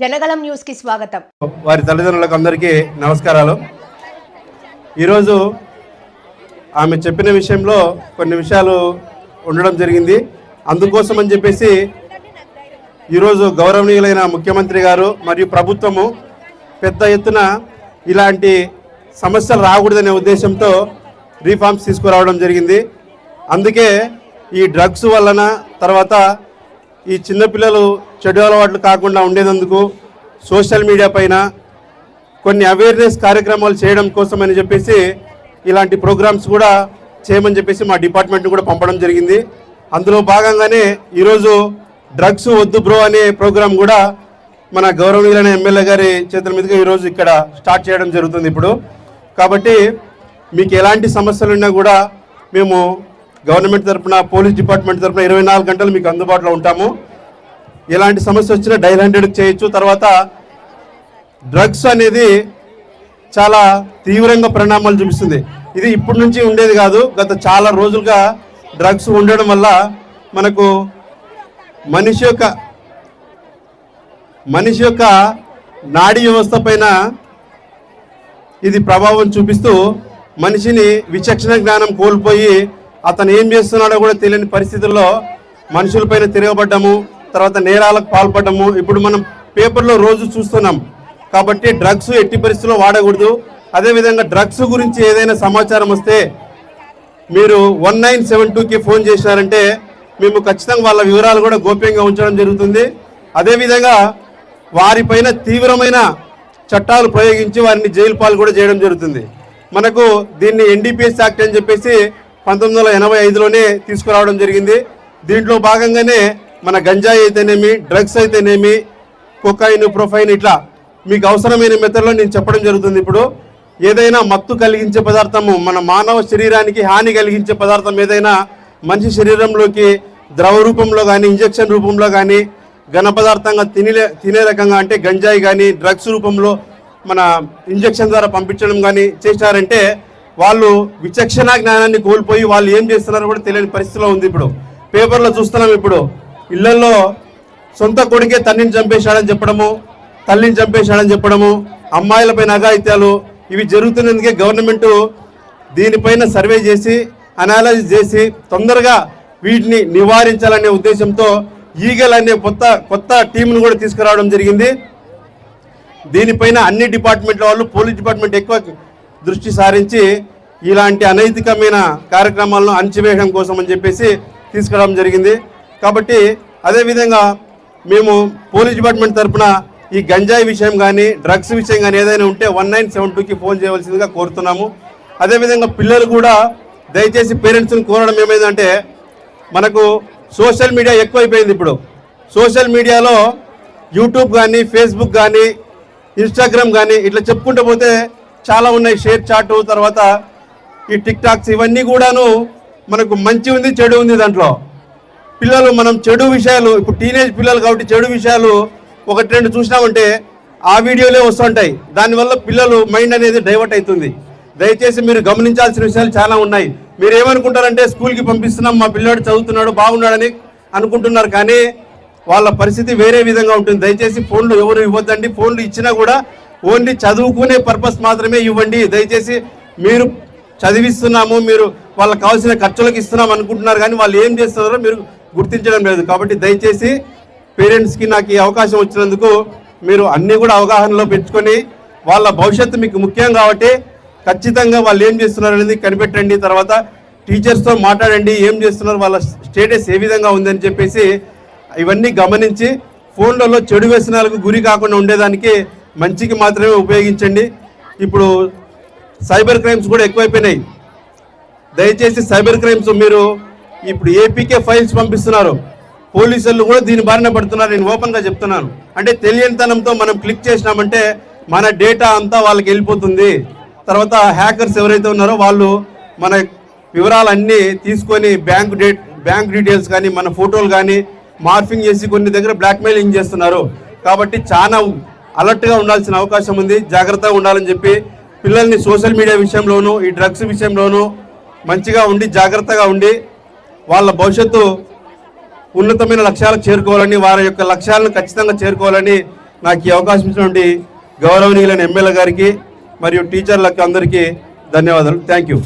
జనగలం న్యూస్కి స్వాగతం. వారి తల్లిదండ్రులకు అందరికీ నమస్కారాలు. ఈరోజు ఆమె చెప్పిన విషయంలో కొన్ని విషయాలు ఉండడం జరిగింది. అందుకోసం అని చెప్పేసి ఈరోజు గౌరవనీయులైన ముఖ్యమంత్రి గారు మరియు ప్రభుత్వము పెద్ద ఎత్తున ఇలాంటి సమస్యలు రాకూడదనే ఉద్దేశంతో రీఫార్మ్స్ తీసుకురావడం జరిగింది. అందుకే ఈ డ్రగ్స్ వలన తర్వాత ఈ చిన్నపిల్లలు చెడు అలవాట్లు కాకుండా ఉండేందుకు సోషల్ మీడియా పైన కొన్ని అవేర్నెస్ కార్యక్రమాలు చేయడం కోసం అని చెప్పేసి ఇలాంటి ప్రోగ్రామ్స్ కూడా చేయమని చెప్పేసి మా డిపార్ట్మెంట్ కూడా పంపడం జరిగింది. అందులో భాగంగానే ఈరోజు డ్రగ్స్ వద్దు బ్రో అనే ప్రోగ్రాం కూడా మన గౌరవనీయులైన ఎమ్మెల్యే గారి చేతుల మీదుగా ఈరోజు ఇక్కడ స్టార్ట్ చేయడం జరుగుతుంది ఇప్పుడు. కాబట్టి మీకు ఎలాంటి సమస్యలు ఉన్నా కూడా మేము గవర్నమెంట్ తరఫున పోలీస్ డిపార్ట్మెంట్ తరపున ఇరవై నాలుగు గంటలు మీకు అందుబాటులో ఉంటాము. ఎలాంటి సమస్య వచ్చినా డైల్ హండ్రెడ్ చేయొచ్చు. తర్వాత డ్రగ్స్ అనేది చాలా తీవ్రంగా పరిణామాలు చూపిస్తుంది. ఇది ఇప్పటి నుంచి ఉండేది కాదు. గత చాలా రోజులుగా డ్రగ్స్ ఉండడం వల్ల మనకు మనిషి యొక్క మనిషి యొక్క నాడీ వ్యవస్థ పైన ఇది ప్రభావం చూపిస్తూ మనిషిని విచక్షణ జ్ఞానం కోల్పోయి అతను ఏం చేస్తున్నాడో కూడా తెలియని పరిస్థితుల్లో మనుషులపైన తిరగబడ్డము తర్వాత నేరాలకు పాల్పడము ఇప్పుడు మనం పేపర్లో రోజు చూస్తున్నాం. కాబట్టి డ్రగ్స్ ఎట్టి పరిస్థితుల్లో వాడకూడదు. అదేవిధంగా డ్రగ్స్ గురించి ఏదైనా సమాచారం వస్తే మీరు వన్ నైన్ సెవెన్ టూకి ఫోన్ చేసినారంటే మేము ఖచ్చితంగా వాళ్ళ వివరాలు కూడా గోప్యంగా ఉంచడం జరుగుతుంది. అదేవిధంగా వారిపైన తీవ్రమైన చట్టాలు ప్రయోగించి వారిని జైలు పాలు కూడా చేయడం జరుగుతుంది. మనకు దీన్ని ఎన్డీపీఎస్ యాక్ట్ అని చెప్పేసి పంతొమ్మిది వందల ఎనభై ఐదులోనే తీసుకురావడం జరిగింది. దీంట్లో భాగంగానే మన గంజాయి అయితేనేమి డ్రగ్స్ అయితేనేమి కొకాయిన్ ప్రొఫైన్ ఇట్లా మీకు అవసరమైన మెథడ్లో నేను చెప్పడం జరుగుతుంది ఇప్పుడు. ఏదైనా మత్తు కలిగించే పదార్థము మన మానవ శరీరానికి హాని కలిగించే పదార్థం ఏదైనా మనిషి శరీరంలోకి ద్రవ రూపంలో కానీ ఇంజెక్షన్ రూపంలో కానీ ఘన పదార్థంగా తినే తినే రకంగా అంటే గంజాయి కానీ డ్రగ్స్ రూపంలో మన ఇంజెక్షన్ ద్వారా పంపించడం కానీ చేశారంటే వాళ్ళు విచక్షణ జ్ఞానాన్ని కోల్పోయి వాళ్ళు ఏం చేస్తున్నారో కూడా తెలియని పరిస్థితిలో ఉంది ఇప్పుడు. పేపర్లో చూస్తున్నాం ఇప్పుడు. ఇళ్ళలో సొంత కొడుకే తల్లిని చంపేశాడని చెప్పడము తల్లిని చంపేశాడని చెప్పడము అమ్మాయిలపైన అఘాయిత్యాలు ఇవి జరుగుతున్నందుకే గవర్నమెంట్ దీనిపైన సర్వే చేసి అనాలసిస్ చేసి తొందరగా వీటిని నివారించాలనే ఉద్దేశంతో ఈగల్ అనే కొత్త కొత్త టీంను కూడా తీసుకురావడం జరిగింది. దీనిపైన అన్ని డిపార్ట్మెంట్ల వాళ్ళు పోలీస్ డిపార్ట్మెంట్ ఎక్కువ దృష్టి సారించి ఇలాంటి అనైతికమైన కార్యక్రమాలను అణచివేయడం కోసం అని చెప్పేసి తీసుకురావడం జరిగింది. కాబట్టి అదేవిధంగా మేము పోలీస్ డిపార్ట్మెంట్ తరఫున ఈ గంజాయి విషయం కానీ డ్రగ్స్ విషయం కానీ ఏదైనా ఉంటే వన్ నైన్ సెవెన్ టూకి ఫోన్ చేయవలసిందిగా కోరుతున్నాము. అదేవిధంగా పిల్లలు కూడా దయచేసి పేరెంట్స్ని కోరడం ఏమైందంటే మనకు సోషల్ మీడియా ఎక్కువైపోయింది ఇప్పుడు. సోషల్ మీడియాలో యూట్యూబ్ కానీ ఫేస్బుక్ కానీ ఇన్స్టాగ్రామ్ కానీ ఇట్లా చెప్పుకుంటూ పోతే చాలా ఉన్నాయి షేర్ చాట్ తర్వాత ఈ టిక్ టాక్స్ ఇవన్నీ కూడాను మనకు మంచి ఉంది చెడు ఉంది దాంట్లో. పిల్లలు మనం చెడు విషయాలు ఇప్పుడు టీనేజ్ పిల్లలు కాబట్టి చెడు విషయాలు ఒకటి రెండు చూసినామంటే ఆ వీడియోలే వస్తుంటాయి దానివల్ల పిల్లలు మైండ్ అనేది డైవర్ట్ అవుతుంది. దయచేసి మీరు గమనించాల్సిన విషయాలు చాలా ఉన్నాయి. మీరు ఏమనుకుంటారంటే స్కూల్కి పంపిస్తున్నాం మా పిల్లాడు చదువుతున్నాడు బాగున్నాడని అనుకుంటున్నారు కానీ వాళ్ళ పరిస్థితి వేరే విధంగా ఉంటుంది. దయచేసి ఫోన్లు ఎవరు ఇవ్వద్దండి. ఫోన్లు ఇచ్చినా కూడా ఓన్లీ చదువుకునే పర్పస్ మాత్రమే ఇవ్వండి. దయచేసి మీరు చదివిస్తున్నాము మీరు వాళ్ళకి కావాల్సిన ఖర్చులకు ఇస్తున్నాం అనుకుంటున్నారు కానీ వాళ్ళు ఏం చేస్తున్నారో మీరు గుర్తించడం లేదు. కాబట్టి దయచేసి పేరెంట్స్కి నాకు ఈ అవకాశం వచ్చినందుకు మీరు అన్నీ కూడా అవగాహనలో పెంచుకొని వాళ్ళ భవిష్యత్తు మీకు ముఖ్యం కాబట్టి ఖచ్చితంగా వాళ్ళు ఏం చేస్తున్నారు అనేది కనిపెట్టండి. తర్వాత టీచర్స్తో మాట్లాడండి ఏం చేస్తున్నారు వాళ్ళ స్టేటస్ ఏ విధంగా ఉందని చెప్పేసి ఇవన్నీ గమనించి ఫోన్లలో చెడు వ్యసనాలకు గురి కాకుండా ఉండేదానికి మంచికి మాత్రమే ఉపయోగించండి. ఇప్పుడు సైబర్ క్రైమ్స్ కూడా ఎక్కువైపోయినాయి. దయచేసి సైబర్ క్రైమ్స్ మీరు ఇప్పుడు ఏపీకే ఫైల్స్ పంపిస్తున్నారు. పోలీసులు కూడా దీని బారిన పడుతున్నారు. నేను ఓపెన్గా చెప్తున్నాను. అంటే తెలియనితనంతో మనం క్లిక్ చేసినామంటే మన డేటా అంతా వాళ్ళకి వెళ్ళిపోతుంది. తర్వాత హ్యాకర్స్ ఎవరైతే ఉన్నారో వాళ్ళు మన వివరాలన్నీ తీసుకొని బ్యాంక్ డేట్ బ్యాంక్ డీటెయిల్స్ కానీ మన ఫోటోలు కానీ మార్ఫింగ్ చేసి కొన్ని దగ్గర బ్లాక్మెయిలింగ్ చేస్తున్నారు. కాబట్టి చాలా అలర్ట్గా ఉండాల్సిన అవకాశం ఉంది. జాగ్రత్తగా ఉండాలని చెప్పి పిల్లల్ని సోషల్ మీడియా విషయంలోనూ ఈ డ్రగ్స్ విషయంలోనూ మంచిగా ఉండి జాగ్రత్తగా ఉండి వాళ్ళ భవిష్యత్తు ఉన్నతమైన లక్ష్యాలకు చేరుకోవాలని వారి యొక్క లక్ష్యాలను ఖచ్చితంగా చేరుకోవాలని నాకు ఈ అవకాశం ఇచ్చినటువంటి గౌరవనీయులైన ఎమ్మెల్యే గారికి మరియు టీచర్లకు అందరికీ ధన్యవాదాలు. Thank you